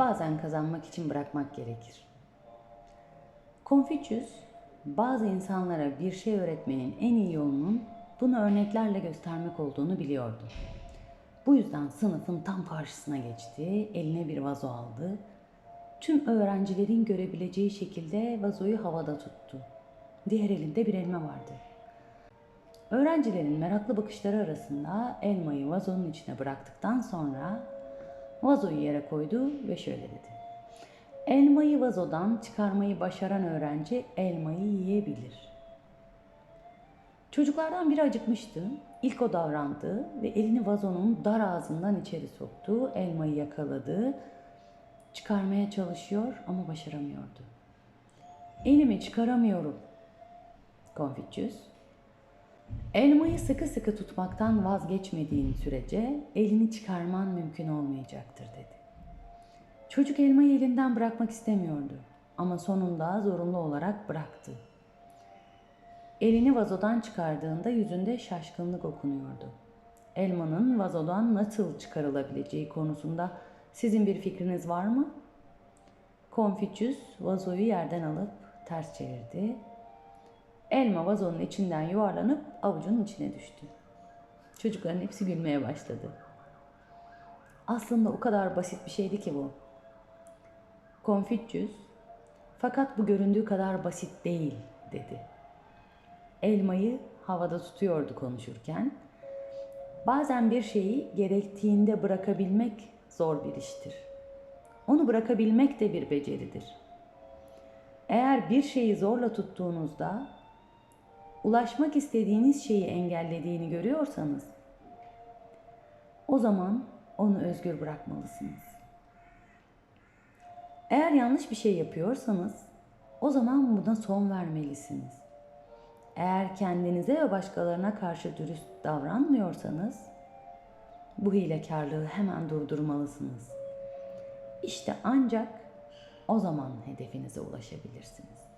bazen kazanmak için bırakmak gerekir. Konfüçyüs, bazı insanlara bir şey öğretmenin en iyi yolunun bunu örneklerle göstermek olduğunu biliyordu. Bu yüzden sınıfın tam karşısına geçti, eline bir vazo aldı. Tüm öğrencilerin görebileceği şekilde vazoyu havada tuttu. Diğer elinde bir elma vardı. Öğrencilerin meraklı bakışları arasında elmayı vazonun içine bıraktıktan sonra vazoyu yere koydu ve şöyle dedi. Elmayı vazodan çıkarmayı başaran öğrenci elmayı yiyebilir. Çocuklardan biri acıkmıştı. İlk o davrandı ve elini vazonun dar ağzından içeri soktu. Elmayı yakaladı. Çıkarmaya çalışıyor ama başaramıyordu. Elimi çıkaramıyorum. Konfüçyüs. Elmayı sıkı sıkı tutmaktan vazgeçmediğin sürece elini çıkarman mümkün olmayacaktır dedi. Çocuk elmayı elinden bırakmak istemiyordu ama sonunda zorunlu olarak bıraktı. Elini vazodan çıkardığında yüzünde şaşkınlık okunuyordu. Elmanın vazodan nasıl çıkarılabileceği konusunda sizin bir fikriniz var mı? Konfüçyüs vazoyu yerden alıp ters çevirdi. Elma vazonun içinden yuvarlanıp avucunun içine düştü. Çocukların hepsi gülmeye başladı. Aslında o kadar basit bir şeydi ki bu. Konfüçyüs, fakat bu göründüğü kadar basit değil dedi. Elmayı havada tutuyordu konuşurken. Bazen bir şeyi gerektiğinde bırakabilmek zor bir iştir. Onu bırakabilmek de bir beceridir. Eğer bir şeyi zorla tuttuğunuzda ulaşmak istediğiniz şeyi engellediğini görüyorsanız o zaman onu özgür bırakmalısınız. Eğer yanlış bir şey yapıyorsanız o zaman buna son vermelisiniz. Eğer kendinize ve başkalarına karşı dürüst davranmıyorsanız bu hilekarlığı hemen durdurmalısınız. İşte ancak o zaman hedefinize ulaşabilirsiniz.